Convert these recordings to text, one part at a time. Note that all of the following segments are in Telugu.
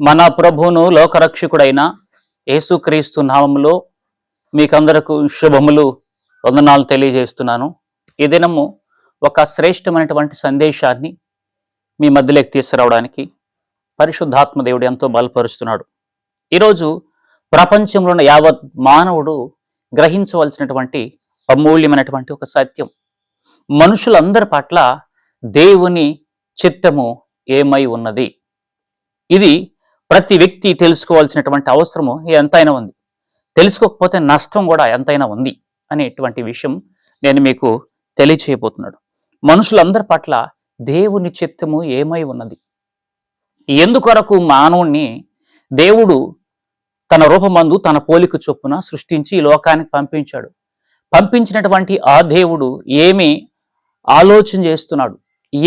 మన ప్రభువును లోకరక్షకుడైన యేసుక్రీస్తు నామములో మీకందరకు శుభములు వందనాలు తెలియజేస్తున్నాను. ఈ దినము ఒక శ్రేష్టమైనటువంటి సందేశాన్ని మీ మధ్యలోకి తీసుకురావడానికి పరిశుద్ధాత్మ దేవుడు ఎంతో బలపరుస్తున్నాడు. ఈరోజు ప్రపంచంలో ఉన్న యావత్ మానవుడు గ్రహించవలసినటువంటి అమూల్యమైనటువంటి ఒక సత్యం. మనుషులందరి పట్ల దేవుని చిత్తము ఏమై ఉన్నది? ఇది ప్రతి వ్యక్తి తెలుసుకోవాల్సినటువంటి అవసరము ఎంతైనా ఉంది. తెలుసుకోకపోతే నష్టం కూడా ఎంతైనా ఉంది అనేటువంటి విషయం నేను మీకు తెలియచేయబోతున్నాడు. మనుషులందరి పట్ల దేవుని చిత్తము ఏమై ఉన్నది? ఎందుకొరకు మానవుణ్ణి దేవుడు తన రూపమందు తన పోలిక చొప్పున సృష్టించి ఈ లోకానికి పంపించాడు? పంపించినటువంటి ఆ దేవుడు ఏమి ఆలోచన చేస్తున్నాడు?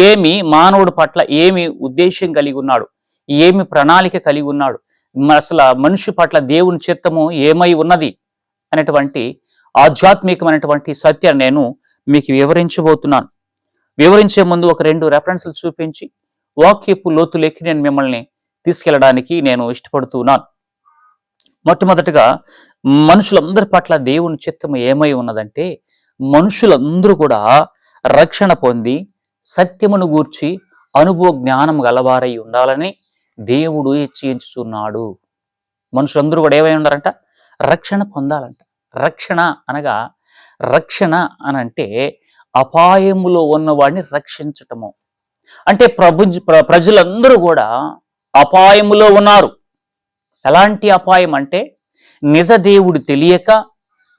ఏమి మానవుడి పట్ల ఏమి ఉద్దేశం కలిగి ఉన్నాడు? ఏమి ప్రణాళిక కలిగి ఉన్నాడు? అసలు మనిషి పట్ల దేవుని చిత్తము ఏమై ఉన్నది? అనేటువంటి ఆధ్యాత్మికమైనటువంటి సత్యాన్ని నేను మీకు వివరించబోతున్నాను. వివరించే ముందు ఒక రెండు రెఫరెన్స్లు చూపించి వాక్యపు లోతులెక్కి నేను మిమ్మల్ని తీసుకెళ్ళడానికి నేను ఇష్టపడుతున్నాను. మొట్టమొదటిగా మనుషులందరి పట్ల దేవుని చిత్తము ఏమై ఉన్నదంటే మనుషులందరూ కూడా రక్షణ పొంది సత్యమును గూర్చి అనుభవ జ్ఞానం గలవారై ఉండాలని దేవుడు హెచ్చరించుచున్నాడు మనుషులందరూ కూడా ఏమై ఉన్నారంట రక్షణ పొందాలంట. రక్షణ అనగా రక్షణ అనంటే అపాయములో ఉన్నవాడిని రక్షించటము. అంటే ప్రభు ప్ర- ప్రజలందరూ కూడా అపాయములో ఉన్నారు. ఎలాంటి అపాయం అంటే నిజ దేవుడు తెలియక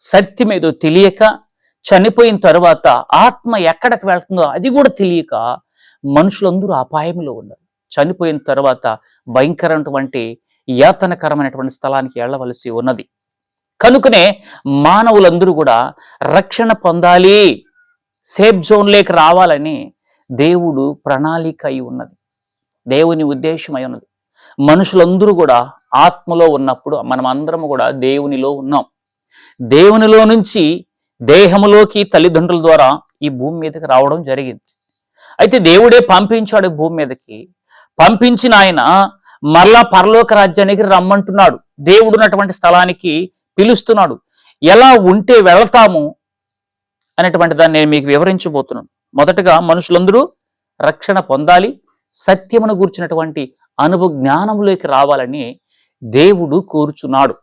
సత్యమేదో తెలియక చనిపోయిన తర్వాత ఆత్మ ఎక్కడికి వెళ్తుందో అది కూడా తెలియక మనుషులందరూ అపాయంలో ఉన్నారు. చనిపోయిన తర్వాత భయంకరమైనటువంటి యాతనకరమైనటువంటి స్థలానికి వెళ్ళవలసి ఉన్నది. కనుకనే మానవులందరూ కూడా రక్షణ పొందాలి సేఫ్ జోన్లోకి రావాలని దేవుడు ప్రణాళిక అయి ఉన్నది. దేవుని ఉద్దేశం అయి ఉన్నది. మనుషులందరూ కూడా ఆత్మలో ఉన్నప్పుడు మనం అందరం కూడా దేవునిలో ఉన్నాం. దేవునిలో నుంచి దేహములోకి తల్లిదండ్రుల ద్వారా ఈ భూమి మీదకి రావడం జరిగింది. అయితే దేవుడే పంపించాడు భూమి మీదకి. పంపించిన ఆయన మరలా పరలోక రాజ్యానికి రమ్మంటున్నాడు. దేవుడు ఉన్నటువంటి స్థలానికి పిలుస్తున్నాడు. ఎలా ఉంటే వెళతాము అనేటువంటి దాన్ని నేను మీకు వివరించబోతున్నాను. మొదటగా మనుషులందరూ రక్షణ పొందాలి సత్యమును గూర్చినటువంటి అనుభవ జ్ఞానంలోకి రావాలని దేవుడు కోరుచున్నాడు.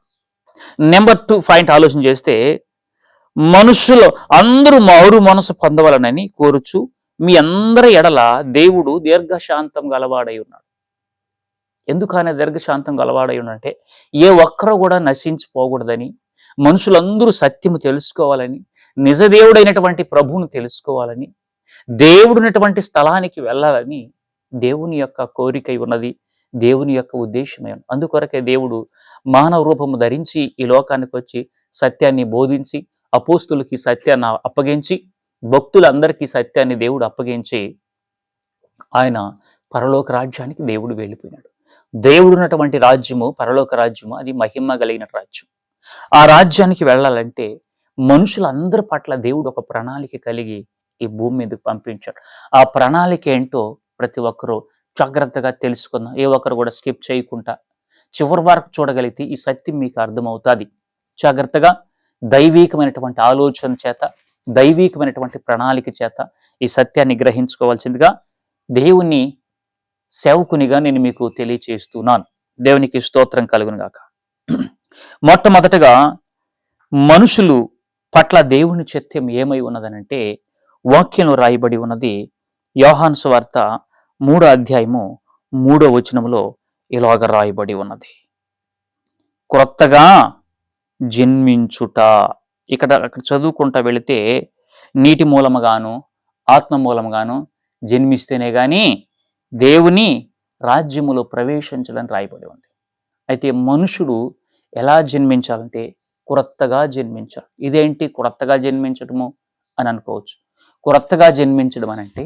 నెంబర్ టూ పాయింట్ ఆలోచన చేస్తే మనుషులు అందరూ మారు మనసు పొందవాలనని కోరుచు మీ అందరి ఎడల దేవుడు దీర్ఘశాంతం గలవాడై ఉన్నాడు. ఎందుకనే దీర్ఘశాంతం గలవాడై ఉన్నాడంటే ఏ ఒక్కరు కూడా నశించిపోకూడదని మనుషులందరూ సత్యము తెలుసుకోవాలని నిజదేవుడైనటువంటి ప్రభువును తెలుసుకోవాలని దేవుడున్నటువంటి స్థలానికి వెళ్ళాలని దేవుని యొక్క కోరికై ఉన్నది దేవుని యొక్క ఉద్దేశమే అందుకొరకే దేవుడు మానవ రూపము ధరించి ఈ లోకానికి వచ్చి సత్యాన్ని బోధించి అపోస్తులకి సత్యాన్ని అప్పగించి భక్తులందరికీ సత్యాన్ని దేవుడు అప్పగించి ఆయన పరలోక రాజ్యానికి దేవుడు వెళ్ళిపోయినాడు. దేవుడు ఉన్నటువంటి రాజ్యము పరలోక రాజ్యము అది మహిమ కలిగిన రాజ్యం. ఆ రాజ్యానికి వెళ్ళాలంటే మనుషులందరి పట్ల దేవుడు ఒక ప్రణాళిక కలిగి ఈ భూమి మీదకి పంపించాడు. ఆ ప్రణాళిక ఏంటో ప్రతి ఒక్కరూ జాగ్రత్తగా తెలుసుకుందాం. ఏ ఒక్కరు కూడా స్కిప్ చేయకుండా చివరి వరకు చూడగలిగితే ఈ సత్యం మీకు అర్థమవుతుంది. జాగ్రత్తగా దైవీకమైనటువంటి ఆలోచన చేత దైవీకమైనటువంటి ప్రణాళిక చేత ఈ సత్యాన్ని గ్రహించుకోవాల్సిందిగా దేవుని సేవకునిగా నేను మీకు తెలియచేస్తున్నాను. దేవునికి స్తోత్రం కలుగును గాక మొట్టమొదటగా మనుషులు పట్ల దేవుని చత్యం ఏమై ఉన్నదనంటే వాక్యంలో రాయబడి ఉన్నది యోహాన్ స్వార్త మూడో అధ్యాయము మూడో వచనంలో ఇలాగ రాయబడి ఉన్నది. క్రొత్తగా జన్మించుట ఇక్కడ అక్కడ చదువుకుంటా వెళితే నీటి మూలముగాను ఆత్మ మూలముగాను జన్మిస్తేనే కానీ దేవుని రాజ్యములో ప్రవేశించడానికి రాయబడి ఉంది. అయితే మనుషుడు ఎలా జన్మించాలంటే క్రొత్తగా జన్మించాలి. ఇదేంటి క్రొత్తగా జన్మించడము అని అనుకోవచ్చు. క్రొత్తగా జన్మించడం అని అంటే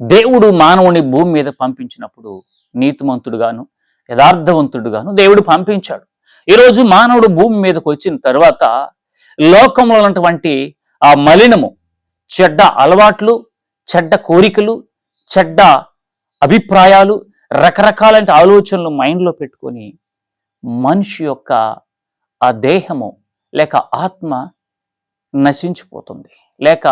దేవుడు మానవుని భూమి మీద పంపించినప్పుడు నీతిమంతుడుగాను యథార్థవంతుడుగాను దేవుడు పంపించాడు. ఈరోజు మానవుడు భూమి మీదకి వచ్చిన తర్వాత లోకంలో ఉన్నటువంటి ఆ మలినము చెడ్డ అలవాట్లు చెడ్డ కోరికలు చెడ్డ అభిప్రాయాలు రకరకాలంటి ఆలోచనలు మైండ్లో పెట్టుకొని మనిషి యొక్క ఆ దేహము లేక ఆత్మ నశించిపోతుంది లేక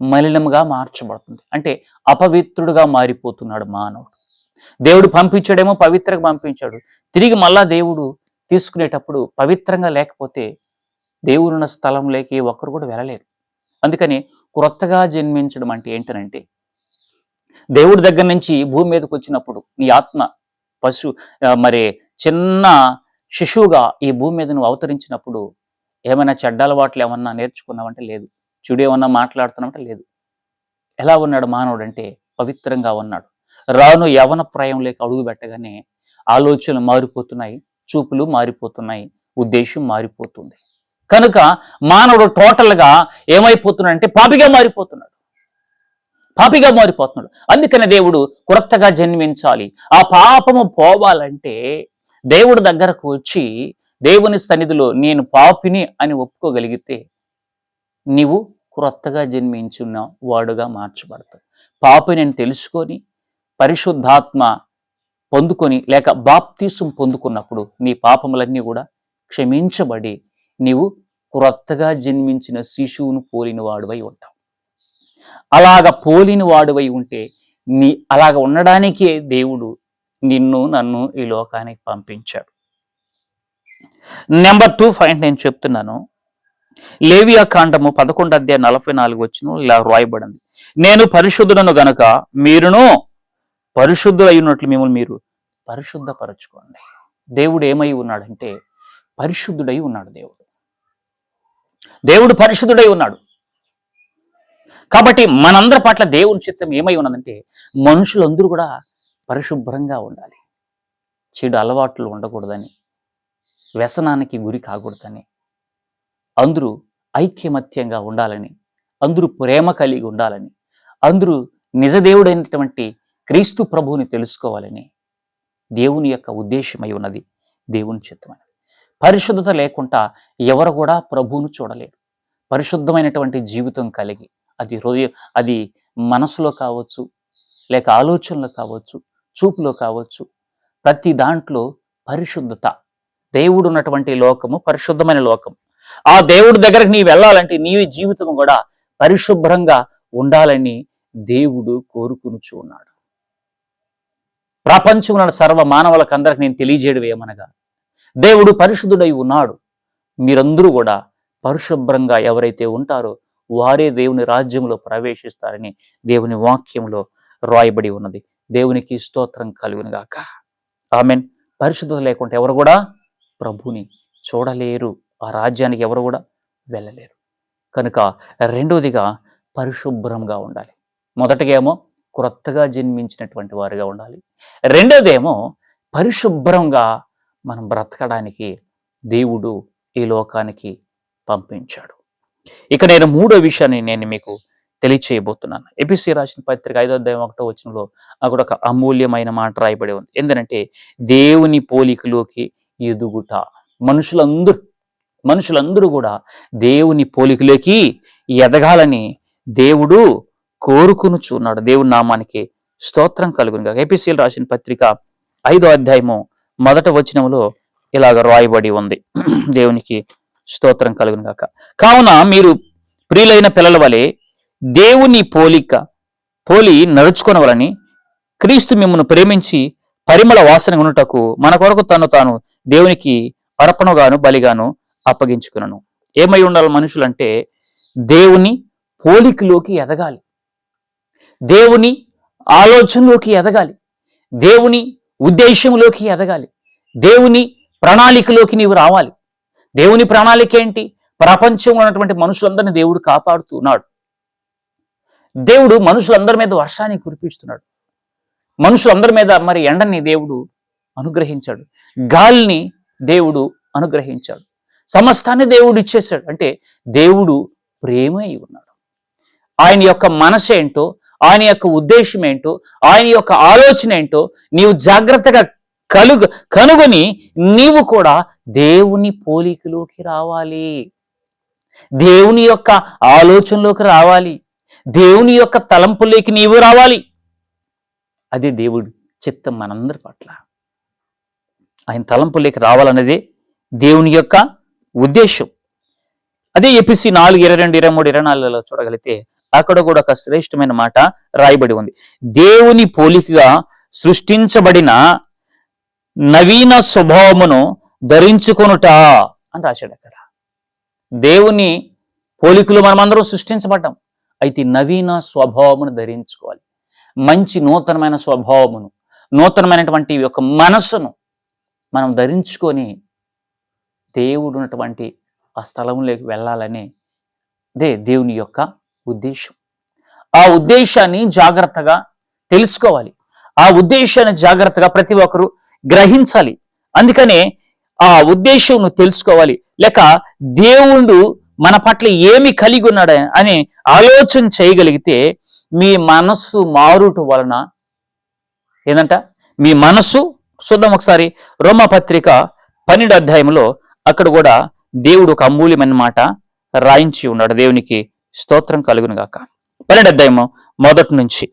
మలినముగా మార్చబడుతుంది. అంటే అపవిత్రుడుగా మారిపోతున్నాడు మానవుడు. దేవుడు పంపించాడేమో పవిత్రంగా పంపించాడు. తిరిగి మళ్ళా దేవుడు తీసుకునేటప్పుడు పవిత్రంగా లేకపోతే దేవుడున్న స్థలంలోకి ఒక్కరు కూడా వెళ్ళలేరు. అందుకని క్రొత్తగా జన్మించడం అంటే ఏంటనంటే దేవుడి దగ్గర నుంచి భూమి మీదకి వచ్చినప్పుడు నీ ఆత్మ పశు మరి చిన్న శిశువుగా ఈ భూమి మీద నువ్వు అవతరించినప్పుడు ఏమైనా చెడ్డ అలవాట్లు ఏమన్నా నేర్చుకున్నావంటే లేదు. చెడు ఏమన్నా మాట్లాడుతున్నామంటే లేదు. ఎలా ఉన్నాడు మానవుడు అంటే పవిత్రంగా ఉన్నాడు. రాను యవన ప్రాయంలోకి అడుగు పెట్టగానే ఆలోచనలు మారిపోతున్నాయి చూపులు మారిపోతున్నాయి ఉద్దేశం మారిపోతుంది. కనుక మానవుడు టోటల్గా ఏమైపోతున్నాడు అంటే పాపిగా మారిపోతున్నాడు. పాపిగా మారిపోతున్నాడు. అందుకనే దేవుడు క్రొత్తగా జన్మించాలి. ఆ పాపము పోవాలంటే దేవుడి దగ్గరకు వచ్చి దేవుని సన్నిధిలో నేను పాపిని అని ఒప్పుకోగలిగితే నీవు క్రొత్తగా జన్మించున్న వాడుగా మార్చబడతావు. పాపి నేను తెలుసుకొని పరిశుద్ధాత్మ పొందుకొని లేక బాప్తీసం పొందుకున్నప్పుడు నీ పాపములన్నీ కూడా క్షమించబడి నీవు క్రొత్తగా జన్మించిన శిశువును పోలిన వాడువై ఉంటావు. అలాగ పోలిన వాడువై ఉంటే నీ అలాగ ఉండడానికే దేవుడు నిన్ను నన్ను ఈ లోకానికి పంపించాడు. నెంబర్ టూ పాయింట్ నేను చెప్తున్నాను. లేవియా కాండము పదకొండు అధ్యాయ నలభై నాలుగు వచ్చిన ఇలా రాయబడింది నేను పరిశుద్ధులను గనక మీరును పరిశుద్ధులై ఉన్నట్లు మిమ్మల్ని మీరు పరిశుద్ధపరచుకోండి. దేవుడు ఏమై ఉన్నాడంటే పరిశుద్ధుడై ఉన్నాడు దేవుడు. దేవుడు పరిశుద్ధుడై ఉన్నాడు. కాబట్టి మనందరి పట్ల దేవుని చిత్తం ఏమై ఉన్నదంటే మనుషులందరూ కూడా పరిశుభ్రంగా ఉండాలి. చెడు అలవాట్లు ఉండకూడదని వ్యసనానికి గురి కాకూడదని అందరూ ఐక్యమత్యంగా ఉండాలని అందరూ ప్రేమ కలిగి ఉండాలని అందరూ నిజదేవుడైనటువంటి క్రీస్తు ప్రభువుని తెలుసుకోవాలని దేవుని యొక్క ఉద్దేశమై ఉన్నది దేవుని చిత్తమైనది. పరిశుద్ధత లేకుండా ఎవరు కూడా ప్రభువును చూడలేరు. పరిశుద్ధమైనటువంటి జీవితం కలిగి అది హృదయ అది మనసులో కావచ్చు లేక ఆలోచనలో కావచ్చు చూపులో కావచ్చు ప్రతి దాంట్లో పరిశుద్ధత. దేవుడు ఉన్నటువంటి లోకము పరిశుద్ధమైన లోకం. ఆ దేవుడి దగ్గరకు నీ వెళ్ళాలంటే నీ జీవితం కూడా పరిశుభ్రంగా ఉండాలని దేవుడు కోరుకునుచు ఉన్నాడు. ప్రపంచంలో సర్వ మానవులకు అందరికి నేను తెలియజేయడం ఏమనగా దేవుడు పరిశుద్ధుడై ఉన్నాడు. మీరందరూ కూడా పరిశుభ్రంగా ఎవరైతే ఉంటారో వారే దేవుని రాజ్యంలో ప్రవేశిస్తారని దేవుని వాక్యంలో రాయబడి ఉన్నది. దేవునికి స్తోత్రం కలుగునుగాక ఆమెన్. పరిశుద్ధత లేకుంటే ఎవరు కూడా ప్రభుని చూడలేరు. ఆ రాజ్యానికి ఎవరు కూడా వెళ్ళలేరు. కనుక రెండవదిగా పరిశుభ్రంగా ఉండాలి. మొదటగేమో ఏమో క్రొత్తగా జన్మించినటువంటి వారుగా ఉండాలి. రెండోదేమో పరిశుభ్రంగా మనం బ్రతకడానికి దేవుడు ఈ లోకానికి పంపించాడు. ఇక నేను మూడో విషయాన్ని నేను మీకు తెలియచేయబోతున్నాను. ఎపిసి రాసిన పత్రిక ఐదో అధ్యాయం ఒకటో వచనంలో అక్కడ ఒక అమూల్యమైన మాట రాయబడి ఉంది. ఎందుకంటే దేవుని పోలికలోకి ఎదుగుట మనుషులందరూ మనుషులందరూ కూడా దేవుని పోలికలోకి ఎదగాలని దేవుడు కోరుకునుచున్నాడు. దేవుని నామానికి స్తోత్రం కలుగునుగా ఏపీసీలు రాసిన పత్రిక ఐదో అధ్యాయము మొదట వచనంలో ఇలాగ రాయబడి ఉంది. దేవునికి స్తోత్రం కలుగునుగాక కావున మీరు ప్రియులైన పిల్లల వలె దేవుని పోలిక పోలి నడుచుకొనవలని క్రీస్తు మిమ్మల్ని ప్రేమించి పరిమళ వాసన ఉన్నటకు మన కొరకు తను తాను దేవునికి అర్పణగాను బలిగాను అప్పగించుకున్నాను ఏమై ఉండాలి మనుషులంటే దేవుని పోలికలోకి ఎదగాలి. దేవుని ఆలోచనలోకి ఎదగాలి. దేవుని ఉద్దేశంలోకి ఎదగాలి. దేవుని ప్రణాళికలోకి నీవు రావాలి. దేవుని ప్రణాళిక ఏంటి? ప్రపంచంలో ఉన్నటువంటి మనుషులందరినీ దేవుడు కాపాడుతున్నాడు. దేవుడు మనుషులందరి మీద వర్షాన్ని కురిపిస్తున్నాడు. మనుషులందరి మీద మరి ఎండని దేవుడు అనుగ్రహించాడు. గాలిని దేవుడు అనుగ్రహించాడు. సమస్తాన్ని దేవుడు ఇచ్చేశాడు. అంటే దేవుడు ప్రేమ అయి ఉన్నాడు. ఆయన యొక్క మనసు ఏంటో ఆయన యొక్క ఉద్దేశం ఏంటో ఆయన యొక్క ఆలోచన ఏంటో నీవు జాగ్రత్తగా కలుగు కనుగొని నీవు కూడా దేవుని పోలికలోకి రావాలి. దేవుని యొక్క ఆలోచనలోకి రావాలి. దేవుని యొక్క తలంపులోకి నీవు రావాలి. అదే దేవుడు చిత్తం మనందరి పట్ల. ఆయన తలంపులోకి రావాలన్నదే దేవుని యొక్క ఉద్దేశం. అదే ఎపిసి నాలుగు ఇరవై రెండు ఇరవై మూడు ఇరవై నాలుగులో చూడగలిగితే అక్కడ కూడా ఒక శ్రేష్టమైన మాట రాయబడి ఉంది. దేవుని పోలికగా సృష్టించబడిన నవీన స్వభావమును ధరించుకొనుట అని రాశాడు అక్కడ. దేవుని పోలికలు మనమందరం సృష్టించబడ్డాం. అయితే నవీన స్వభావమును ధరించుకోవాలి. మంచి నూతనమైన స్వభావమును నూతనమైనటువంటి యొక్క మనస్సును మనం ధరించుకొని దేవుడు ఉన్నటువంటి ఆ స్థలంలోకి వెళ్ళాలని అదే దేవుని యొక్క ఉద్దేశం. ఆ ఉద్దేశాన్ని జాగ్రత్తగా తెలుసుకోవాలి. ఆ ఉద్దేశాన్ని జాగ్రత్తగా ప్రతి ఒక్కరూ గ్రహించాలి. అందుకనే ఆ ఉద్దేశం నువ్వు తెలుసుకోవాలి. లేక దేవుడు మన పట్ల ఏమి కలిగి ఉన్నాడు అని ఆలోచన చేయగలిగితే మీ మనస్సు మారుట వలన ఏంటంట మీ మనస్సు చూద్దాం ఒకసారి. రోమపత్రిక పన్నెండు అధ్యాయంలో అక్కడ కూడా దేవుడు ఒక అమూల్యమైన మాట రాయించి ఉన్నాడు. దేవునికి స్తోత్రం కలుగునుగాక పన్నెండు అధ్యాయము మొదటి నుంచి.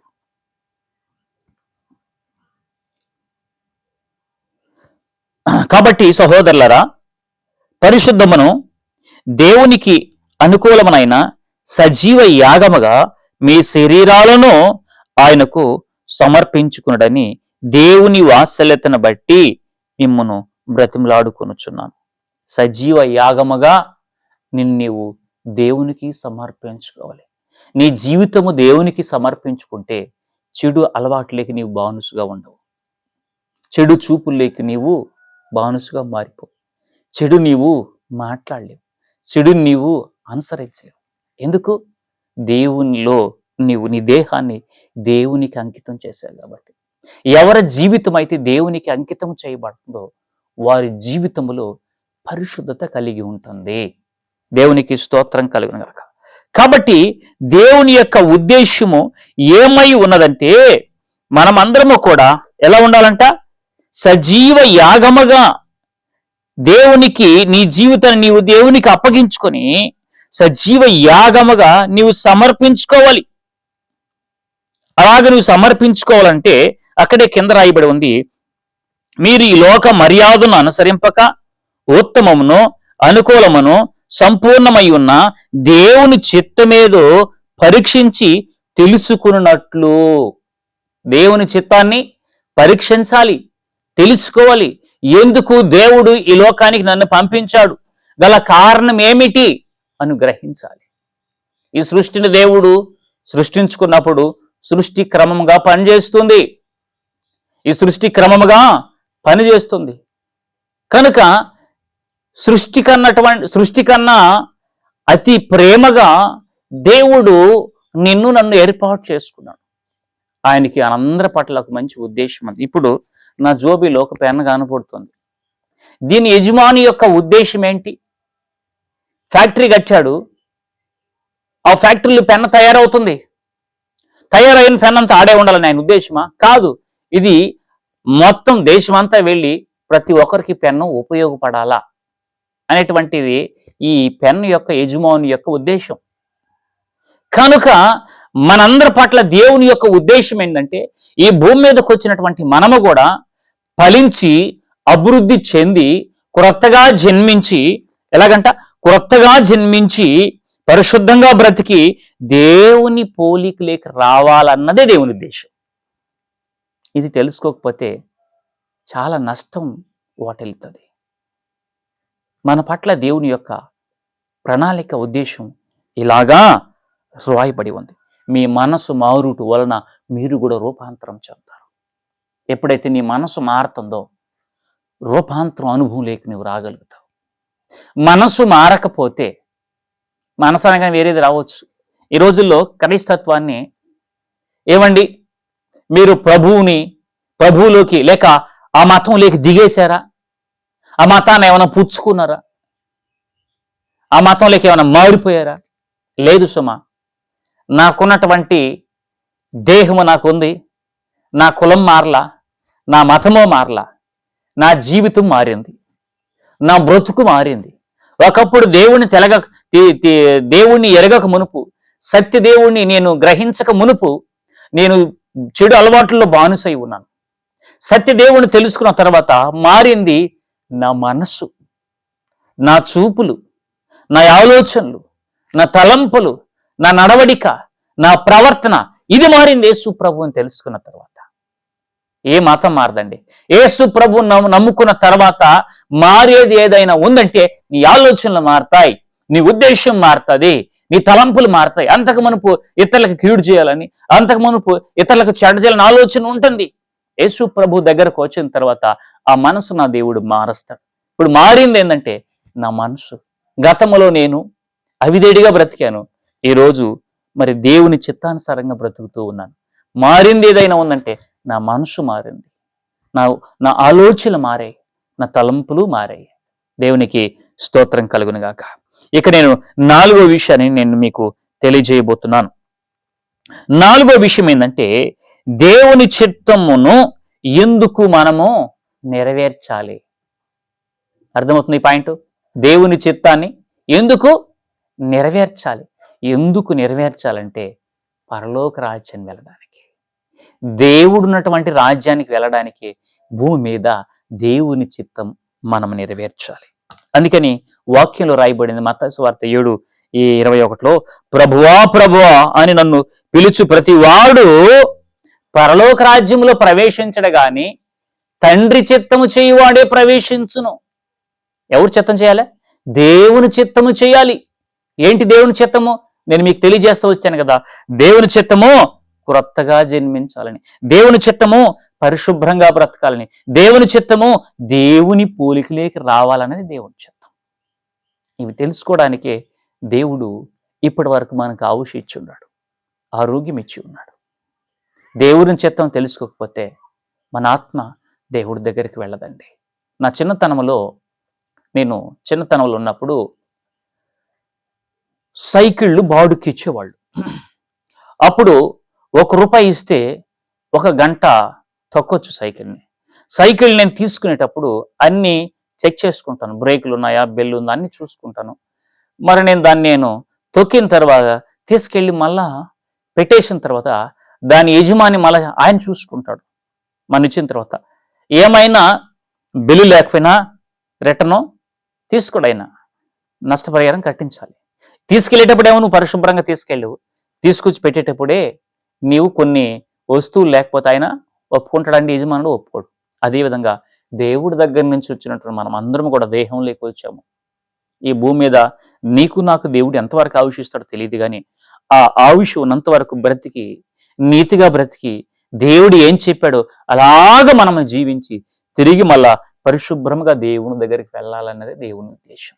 కాబట్టి సహోదరులరా పరిశుద్ధమును దేవునికి అనుకూలమైన సజీవ యాగముగా మీ శరీరాలను ఆయనకు సమర్పించుకునడని దేవుని వాత్సల్యతను బట్టి మిమ్మను బ్రతిమలాడుకొనుచున్నాను. సజీవ యాగముగా నిన్ను నీవు దేవునికి సమర్పించుకోవాలి. నీ జీవితము దేవునికి సమర్పించుకుంటే చెడు అలవాట్లేకి నీవు బానుసుగా ఉండవు. చెడు చూపుల్లోకి నీవు బానుసుగా మారిపో. చెడు నీవు మాట్లాడలేవు. చెడు నీవు అనుసరించలేవు. ఎందుకు? దేవునిలో నీవు నీ దేహాన్ని దేవునికి అంకితం చేశావు కాబట్టి. ఎవరి జీవితం అయితే దేవునికి అంకితం చేయబడుతుందో వారి జీవితంలో పరిశుద్ధత కలిగి ఉంటుంది. దేవునికి స్తోత్రం కలిగిన కనుక కాబట్టి దేవుని యొక్క ఉద్దేశము ఏమై ఉన్నదంటే మనమందరము కూడా ఎలా ఉండాలంట? సజీవ యాగముగా దేవునికి నీ జీవితాన్ని నీవు దేవునికి అప్పగించుకొని సజీవ యాగముగా నీవు సమర్పించుకోవాలి. అలాగ నువ్వు సమర్పించుకోవాలంటే అక్కడే కింద రాయబడి ఉంది మీరు ఈ లోక మర్యాదను అనుసరింపక ఉత్తమమును అనుకూలమును సంపూర్ణమై ఉన్న దేవుని చిత్తమేదో పరీక్షించి తెలుసుకున్నట్లు. దేవుని చిత్తాన్ని పరీక్షించాలి. తెలుసుకోవాలి. ఎందుకు దేవుడు ఈ లోకానికి నన్ను పంపించాడు? గల కారణం ఏమిటి? అని గ్రహించాలి ఈ సృష్టిని దేవుడు సృష్టించుకున్నప్పుడు సృష్టి క్రమంగా పనిచేస్తుంది. ఈ సృష్టి క్రమముగా పనిచేస్తుంది. కనుక సృష్టి కన్నటువంటి సృష్టి కన్నా అతి ప్రేమగా దేవుడు నిన్ను నన్ను ఏర్పాటు చేసుకున్నాడు. ఆయనకి అందరి పట్ల ఒక మంచి ఉద్దేశం ఇప్పుడు నా జోబిలో ఒక పెన్ కనపడుతుంది. దీని యజమాని యొక్క ఉద్దేశం ఏంటి? ఫ్యాక్టరీ కట్టాడు. ఆ ఫ్యాక్టరీలో పెన్ తయారవుతుంది. తయారైన పెన్ అంతా ఆడే ఉండాలని ఆయన ఉద్దేశమా? కాదు. ఇది మొత్తం దేశమంతా వెళ్ళి ప్రతి ఒక్కరికి పెన్ను ఉపయోగపడాలా అనేటువంటిది ఈ పెన్ యొక్క యజమాని యొక్క ఉద్దేశం. కనుక మనందరి పట్ల దేవుని యొక్క ఉద్దేశం ఏంటంటే ఈ భూమి మీదకి వచ్చినటువంటి మనము కూడా ఫలించి అభివృద్ధి చెంది క్రొత్తగా జన్మించి ఎలాగంట క్రొత్తగా జన్మించి పరిశుద్ధంగా బ్రతికి దేవుని పోలికలేక రావాలన్నదే దేవుని ఉద్దేశం. ఇది తెలుసుకోకపోతే చాలా నష్టం వాటిల్లుతుంది. మన పట్ల దేవుని యొక్క ప్రణాళిక ఉద్దేశం ఇలాగా రాయబడి ఉంది. మీ మనసు మారుటు వలన మీరు కూడా రూపాంతరం చెందుతారు. ఎప్పుడైతే నీ మనసు మారుతుందో రూపాంతరం అనుభవం లేక నువ్వు రాగలుగుతావు. మనసు మారకపోతే మనసు అనగానే వేరేది రావచ్చు. ఈ రోజుల్లో క్రైస్తత్వాన్ని ఏమండి? మీరు ప్రభువుని ప్రభువులోకి లేక ఆ మతంలోకి దిగేశారా? ఆ మతాన్ని ఏమైనా పుచ్చుకున్నారా? ఆ మతంలోకి ఏమైనా మారిపోయారా? లేదు సుమా నాకున్నటువంటి దేహము నాకుంది నా కులం మారలా నా మతమో మారలా. నా జీవితం మారింది. నా బ్రతుకు మారింది. ఒకప్పుడు దేవుణ్ణి తెలగ దేవుణ్ణి ఎరగక మునుపు సత్యదేవుణ్ణి నేను గ్రహించక మునుపు నేను చెడు అలవాట్లలో బానిసై ఉన్నాను. సత్యదేవుని తెలుసుకున్న తర్వాత మారింది నా మనస్సు నా చూపులు నా ఆలోచనలు నా తలంపులు నా నడవడిక నా ప్రవర్తన. ఇది మారింది యేసు ప్రభు అని తెలుసుకున్న తర్వాత. ఏ మాత్రం మారదండి. ఏసు ప్రభు నమ్ము- నమ్ముకున్న తర్వాత మారేది ఏదైనా ఉందంటే నీ ఆలోచనలు మారతాయి నీ ఉద్దేశం మారుతుంది నీ తలంపులు మారతాయి. అంతకు మునుపు ఇతరులకు కీడు చేయాలని అంతకు మునుపు ఇతరులకు చెడ్డ చేయాలని ఆలోచన ఉంటుంది. యేసు ప్రభు దగ్గరకు వచ్చిన తర్వాత ఆ మనసు నా దేవుడు మారుస్తాడు. ఇప్పుడు మారింది ఏంటంటే నా మనసు. గతంలో నేను అవిదేడిగా బ్రతికాను. ఈరోజు మరి దేవుని చిత్తానుసారంగా బ్రతుకుతూ ఉన్నాను. మారింది ఏదైనా ఉందంటే నా మనసు మారింది. నా నా ఆలోచనలు మారాయి నా తలంపులు మారాయి దేవునికి స్తోత్రం కలుగునుగాక ఇక నేను నాలుగో విషయాన్ని నేను మీకు తెలియజేయబోతున్నాను. నాలుగో విషయం ఏంటంటే దేవుని చిత్తమును ఎందుకు మనము నెరవేర్చాలి? అర్థమవుతుంది ఈ పాయింట్? దేవుని చిత్తాన్ని ఎందుకు నెరవేర్చాలి? ఎందుకు నెరవేర్చాలంటే పరలోక రాజ్యాన్ని వెళ్ళడానికి దేవుడు ఉన్నటువంటి రాజ్యానికి వెళ్ళడానికి భూమి మీద దేవుని చిత్తం మనం నెరవేర్చాలి. అందుకని వాక్యంలో రాయబడింది మత వార్త ఏడు ఈ ఇరవై ఒకటిలో ప్రభువా ప్రభువా అని నన్ను పిలుచు ప్రతి వాడు పరలోక రాజ్యంలో ప్రవేశించడగాని తండ్రి చిత్తము చేయువాడే ప్రవేశించును. ఎవరు చిత్తం చేయాలి? దేవుని చిత్తము చేయాలి. ఏంటి దేవుని చిత్తము? నేను మీకు తెలియజేస్తూ వచ్చాను కదా. దేవుని చిత్తము క్రొత్తగా జన్మించాలని. దేవుని చిత్తము పరిశుభ్రంగా బ్రతకాలని. దేవుని చిత్తము దేవుని పోలికలేకి రావాలనేది దేవుని చిత్తం. ఇవి తెలుసుకోవడానికే దేవుడు ఇప్పటి వరకు మనకు ఆవుష ఇచ్చి ఉన్నాడు ఆరోగ్యం ఇచ్చి ఉన్నాడు. దేవుని చిత్తం తెలుసుకోకపోతే మన ఆత్మ దేవుడి దగ్గరికి వెళ్ళదండి. నా చిన్నతనంలో నేను చిన్నతనంలో ఉన్నప్పుడు సైకిళ్ళు బాడుకి ఇచ్చేవాళ్ళు. అప్పుడు ఒక రూపాయి ఇస్తే ఒక గంట తొక్కొచ్చు సైకిల్ని. సైకిల్ నేను తీసుకునేటప్పుడు అన్నీ చెక్ చేసుకుంటాను. బ్రేకులు ఉన్నాయా? బెల్ ఉందా? అన్ని చూసుకుంటాను. మరి నేను దాన్ని నేను తొక్కిన తర్వాత తీసుకెళ్ళి మళ్ళా పెట్టేసిన తర్వాత దాని యజమాని మళ్ళీ ఆయన చూసుకుంటాడు. మన ఇచ్చిన తర్వాత. ఏమైనా బిల్లు లేకపోయినా రిటర్ను తీసుకోడైనా నష్టపరిహారం కట్టించాలి. తీసుకెళ్ళేటప్పుడేమో నువ్వు పరిశుభ్రంగా తీసుకెళ్ళవు. తీసుకొచ్చి పెట్టేటప్పుడే నీవు కొన్ని వస్తువులు లేకపోతే ఆయన ఒప్పుకుంటాడండి యజమానుడు ఒప్పుకోడు. అదేవిధంగా దేవుడి దగ్గర నుంచి వచ్చినట్టు మనం అందరం కూడా దేహం వచ్చాము. ఈ భూమి మీద నీకు నాకు దేవుడు ఎంతవరకు ఆవిషిస్తాడో తెలియదు కానీ ఆ ఆవిష ఉన్నంత వరకు బ్రతికి నీతిగా బ్రతికి దేవుడు ఏం చెప్పాడో అలాగ మనం జీవించి తిరిగి మళ్ళా పరిశుభ్రంగా దేవుని దగ్గరికి వెళ్ళాలన్నది దేవుని ఉద్దేశం.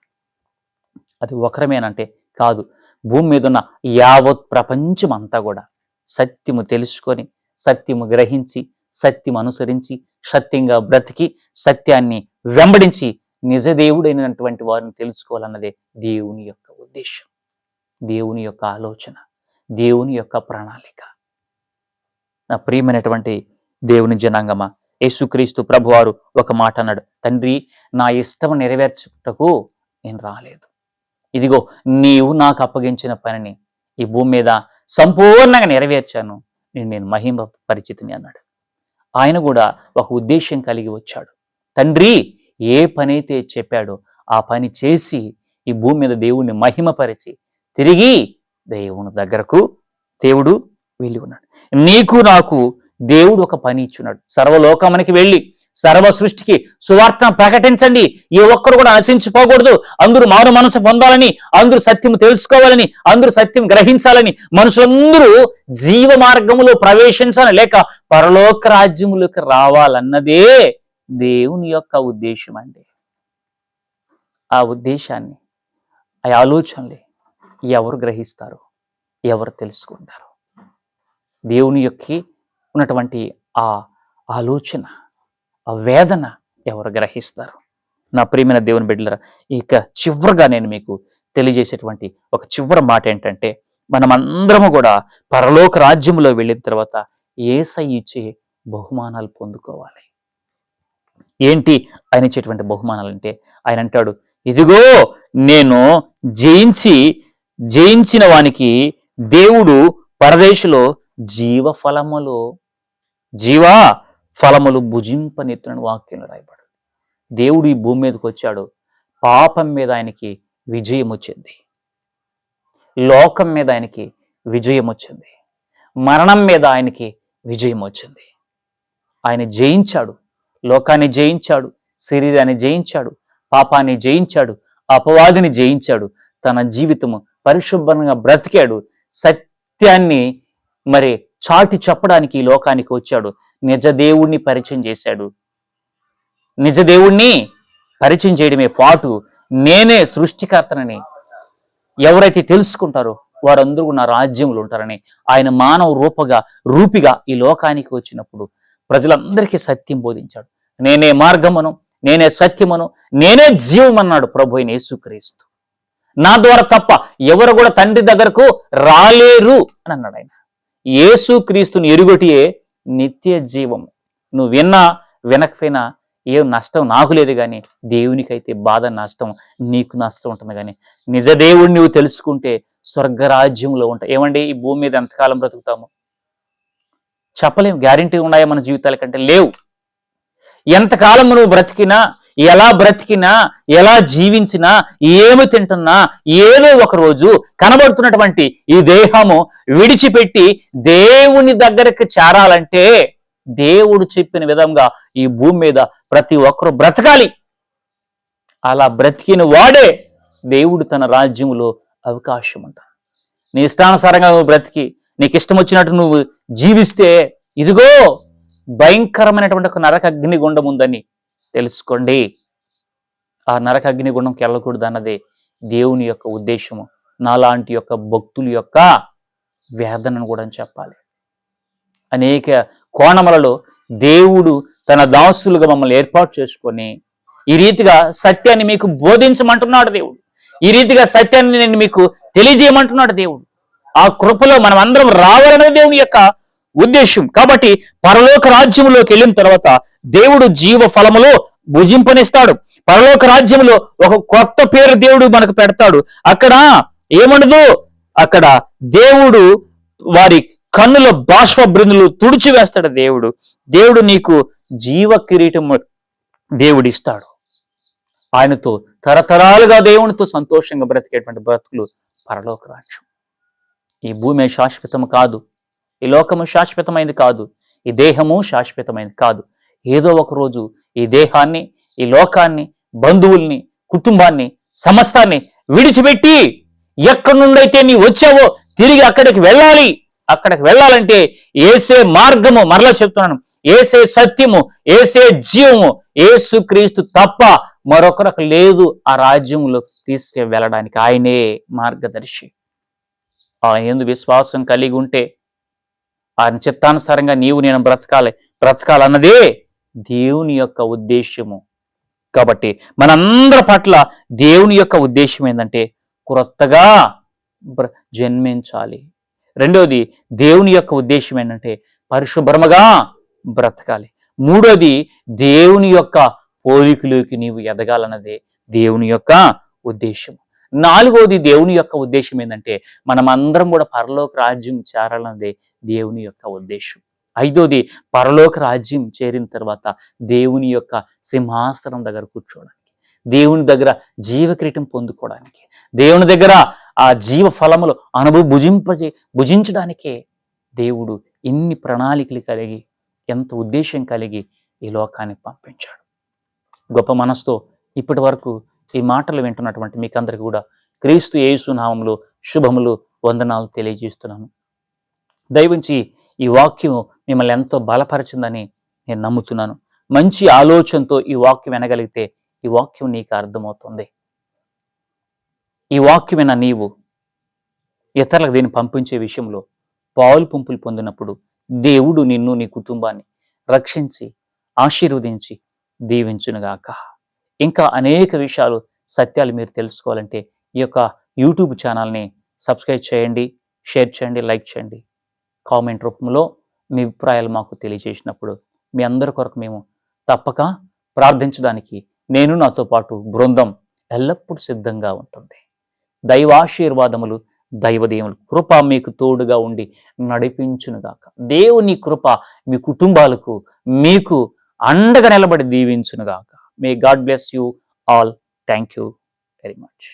అది ఒకరమేనంటే కాదు. భూమి మీద ఉన్న యావత్ ప్రపంచం అంతా కూడా సత్యము తెలుసుకొని సత్యము గ్రహించి సత్యం అనుసరించి సత్యంగా బ్రతికి సత్యాన్ని వెంబడించి నిజదేవుడైనటువంటి వారిని తెలుసుకోవాలన్నదే దేవుని యొక్క ఉద్దేశం. దేవుని యొక్క ఆలోచన దేవుని యొక్క ప్రణాళిక. నా ప్రియమైనటువంటి దేవుని జనాంగమా యేసుక్రీస్తు ప్రభువారు ఒక మాట అన్నాడు తండ్రి నా ఇష్టం నెరవేర్చుటకు నేను రాలేదు. ఇదిగో నీవు నాకు అప్పగించిన పనిని ఈ భూమి మీద సంపూర్ణంగా నెరవేర్చాను. నేను నేను మహిమ పరిచితిని అన్నాడు. ఆయన కూడా ఒక ఉద్దేశం కలిగి వచ్చాడు. తండ్రి ఏ పని అయితే చెప్పాడో ఆ పని చేసి ఈ భూమి మీద దేవుణ్ణి మహిమపరిచి తిరిగి దేవుని దగ్గరకు దేవుడు వెళ్ళి ఉన్నాడు. నీకు నాకు దేవుడు ఒక పని ఇచ్చున్నాడు. సర్వలోకమునికి వెళ్ళి సర్వ సృష్టికి సువార్తను ప్రకటించండి. ఏ ఒక్కరు కూడా నశించిపోకూడదు. అందరూ మారు మనసు పొందాలని అందరూ సత్యం తెలుసుకోవాలని అందరూ సత్యం గ్రహించాలని మనుషులందరూ జీవ మార్గములో ప్రవేశించాలని లేక పరలోక రాజ్యములకు రావాలన్నదే దేవుని యొక్క ఉద్దేశం అండి. ఆ ఉద్దేశాన్ని ఆ ఆలోచనలే ఎవరు గ్రహిస్తారు? ఎవరు తెలుసుకుంటారు? దేవుని యొక్క ఉన్నటువంటి ఆ ఆలోచన ఆ వేదన ఎవరు గ్రహిస్తారు? నా ప్రియమైన దేవుని బిడ్డలరా ఇక చివరిగా నేను మీకు తెలియజేసేటువంటి ఒక చివరి మాట ఏంటంటే మనమందరము కూడా పరలోక రాజ్యములో వెళ్ళిన తర్వాత ఏసై ఇచ్చే బహుమానాలు పొందుకోవాలి. ఏంటి ఆయన ఇచ్చేటువంటి బహుమానాలు అంటే ఆయన అంటాడు ఇదిగో నేను జయించి జయించిన వానికి దేవుడు పరదేశులో జీవఫలములు. జీవా ఫలములు భుజింపనెత్తునని వాక్యంలో రాయబడు దేవుడు ఈ భూమి మీదకి వచ్చాడు. పాపం మీద ఆయనకి విజయం వచ్చింది. లోకం మీద ఆయనకి విజయం వచ్చింది. మరణం మీద ఆయనకి విజయం వచ్చింది. ఆయన జయించాడు. లోకాన్ని జయించాడు. శరీరాన్ని జయించాడు. పాపాన్ని జయించాడు. అపవాదిని జయించాడు. తన జీవితము పరిశుభ్రంగా బ్రతికాడు. సత్యాన్ని మరి చాటి చెప్పడానికి ఈ లోకానికి వచ్చాడు. నిజదేవుణ్ణి పరిచయం చేశాడు. నిజ దేవుణ్ణి పరిచయం చేయడమే పాటు నేనే సృష్టికర్తనని ఎవరైతే తెలుసుకుంటారో వారందరూ నా రాజ్యములు ఉంటారని ఆయన మానవ రూపగా రూపిగా ఈ లోకానికి వచ్చినప్పుడు ప్రజలందరికీ సత్యం బోధించాడు. నేనే మార్గమును నేనే సత్యమును నేనే జీవమన్నాడు ప్రభు అయిన యేసుక్రీస్తు. నా ద్వారా తప్ప ఎవరు కూడా తండ్రి దగ్గరకు రాలేరు అని అన్నాడు ఆయన. యేసుక్రీస్తుని ఎరుగొటియే నిత్య జీవం. నువ్వు విన్నా వినకపోయినా ఏం నష్టం నాకు లేదు కానీ దేవునికైతే బాధ నష్టం నీకు నష్టం ఉంటుంది కానీ నిజ దేవుడిని నువ్వు తెలుసుకుంటే స్వర్గరాజ్యంలో ఉంటాయి ఏమండి? ఈ భూమి మీద ఎంతకాలం బ్రతుకుతాము? చెప్పలేం గ్యారంటీ ఉన్నాయా మన జీవితాల కంటే లేవు. ఎంతకాలం నువ్వు బ్రతికినా ఎలా బ్రతికినా ఎలా జీవించినా ఏమి తింటున్నా ఏదో ఒక రోజు కనబడుతున్నటువంటి ఈ దేహము విడిచిపెట్టి దేవుని దగ్గరికి చేరాలంటే దేవుడు చెప్పిన విధంగా ఈ భూమి మీద ప్రతి ఒక్కరు బ్రతకాలి. అలా బ్రతికిన వాడే దేవుడు తన రాజ్యములో అవకాశం అంట. నీ ఇష్టానుసారంగా నువ్వు బ్రతికి నీకు ఇష్టం వచ్చినట్టు నువ్వు జీవిస్తే ఇదిగో భయంకరమైనటువంటి ఒక నరక అగ్నిగుండం ఉందని తెలుసుకోండి. ఆ నరక అగ్నిగుండంకి వెళ్ళకూడదు అన్నది దేవుని యొక్క ఉద్దేశము. నాలాంటి యొక్క భక్తుల యొక్క వేదనను కూడా చెప్పాలి. అనేక కోణములలో దేవుడు తన దాసులుగా మమ్మల్ని ఏర్పాటు చేసుకొని ఈ రీతిగా సత్యాన్ని మీకు బోధించమంటున్నాడు దేవుడు. ఈ రీతిగా సత్యాన్ని నేను మీకు తెలియజేయమంటున్నాడు దేవుడు. ఆ కృపలో మనం అందరం రావాలనేది దేవుని యొక్క ఉద్దేశం. కాబట్టి పరలోక రాజ్యంలోకి వెళ్ళిన తర్వాత దేవుడు జీవ ఫలములో భుజింపనిస్తాడు. పరలోక రాజ్యంలో ఒక కొత్త పేరు దేవుడు మనకు పెడతాడు. అక్కడ ఏముండదు అక్కడ దేవుడు వారి కన్నుల బాష్ప బృందులు తుడిచివేస్తాడు దేవుడు. దేవుడు నీకు జీవ కిరీటం దేవుడిస్తాడు. ఆయనతో తరతరాలుగా దేవునితో సంతోషంగా బ్రతికేటువంటి బ్రతుకులు పరలోక రాజ్యం. ఈ భూమి శాశ్వతం కాదు. ఈ లోకము శాశ్వతమైనది కాదు. ఈ దేహము శాశ్వతమైనది కాదు. ఏదో ఒక రోజు ఈ దేహాన్ని ఈ లోకాన్ని బంధువుల్ని కుటుంబాన్ని సమస్తాన్ని విడిచిపెట్టి ఎక్కడి నుండైతే నీ వచ్చావో తిరిగి అక్కడికి వెళ్ళాలి. అక్కడికి వెళ్ళాలంటే ఏసే మార్గము మరలా చెప్తున్నాను. ఏసే సత్యము ఏసే జీవము ఏసు క్రీస్తు తప్ప మరొకరికి లేదు ఆ రాజ్యంలో తీసుకు వెళ్ళడానికి ఆయనే మార్గదర్శి. ఆయన ఎందు విశ్వాసం కలిగి ఉంటే ఆయన చిత్తానుసారంగా నీవు నేను బ్రతకాలి బ్రతకాలన్నదే దేవుని యొక్క ఉద్దేశ్యము. కాబట్టి మనందరి పట్ల దేవుని యొక్క ఉద్దేశం ఏంటంటే క్రొత్తగా బ్ర- జన్మించాలి. రెండోది దేవుని యొక్క ఉద్దేశం ఏంటంటే పరిశుభ్రమగా బ్రతకాలి. మూడోది దేవుని యొక్క పోలికలోకి నీవు ఎదగాలన్నదే దేవుని యొక్క ఉద్దేశం నాలుగోది దేవుని యొక్క ఉద్దేశం ఏంటంటే మనం అందరం కూడా పరలోక రాజ్యం చేరాలన్నదే దేవుని యొక్క ఉద్దేశం ఐదోది పరలోక రాజ్యం చేరిన తర్వాత దేవుని యొక్క సింహాసనం దగ్గర కూర్చోవడానికి దేవుని దగ్గర జీవక్రీటం పొందుకోవడానికి దేవుని దగ్గర ఆ జీవ ఫలములు అనుభవ భుజింపజే భుజించడానికే దేవుడు ఎన్ని ప్రణాళికలు కలిగి ఎంత ఉద్దేశం కలిగి ఈ లోకాన్ని పంపించాడు. గొప్ప మనసుతో ఇప్పటి వరకు ఈ మాటలు వింటున్నటువంటి మీకందరికీ కూడా క్రీస్తు యేసు నామములో శుభములు వందనాలు తెలియజేస్తున్నాను. దయవుంచి ఈ వాక్యం మిమ్మల్ని ఎంతో బలపరిచిందని నేను నమ్ముతున్నాను. మంచి ఆలోచనతో ఈ వాక్యం వినగలిగితే ఈ వాక్యం నీకు అర్థమవుతుంది. ఈ వాక్యం నీవు ఇతరులకు దీన్ని పంపించే విషయంలో పాలు పంపులు పొందినప్పుడు దేవుడు నిన్ను నీ కుటుంబాన్ని రక్షించి ఆశీర్వదించి దీవించునుగాక. ఇంకా అనేక విషయాలు సత్యాలు మీరు తెలుసుకోవాలంటే ఈ యొక్క యూట్యూబ్ ఛానల్ని సబ్స్క్రైబ్ చేయండి షేర్ చేయండి లైక్ చేయండి. కామెంట్ రూపంలో మీ అభిప్రాయాలు మాకు తెలియజేసినప్పుడు మీ అందరి కొరకు మేము తప్పక ప్రార్థించడానికి నేను నాతో పాటు బృందం ఎల్లప్పుడూ సిద్ధంగా ఉంటుంది. దైవాశీర్వాదములు దైవదేవులు కృప మీకు తోడుగా ఉండి నడిపించునుగాక. దేవుని కృప మీ కుటుంబాలకు మీకు అండగా నిలబడి దీవించునుగాక. May God bless you all thank you very much